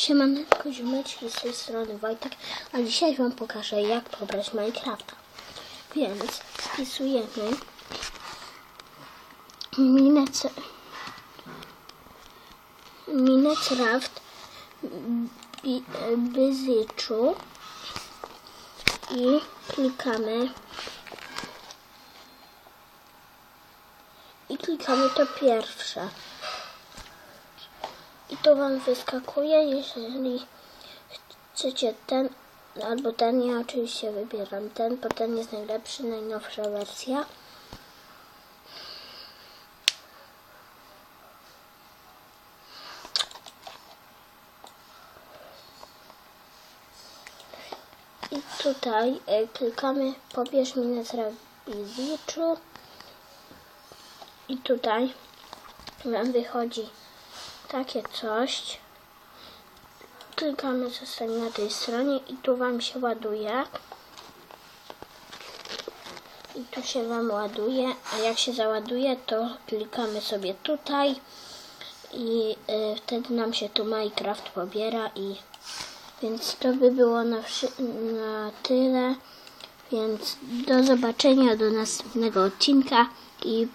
Siemanko, ziomeczki, z tej strony Wojtek, a dzisiaj Wam pokażę jak pobrać Minecrafta. Więc wpisujemy Minece, Minecraft Byzyczu i klikamy i klikamy to pierwsze. To Wam wyskakuje, jeżeli chcecie ten albo ten. Ja oczywiście wybieram ten, bo ten jest najlepszy, najnowsza wersja. I tutaj e, klikamy pobierz minę Biziczu i tutaj Wam wychodzi takie coś. Klikamy zostanie na tej stronie i tu Wam się ładuje. I tu się Wam ładuje, a jak się załaduje, to klikamy sobie tutaj i y, wtedy nam się tu Minecraft pobiera i więc to by było na, na tyle. Więc do zobaczenia do następnego odcinka i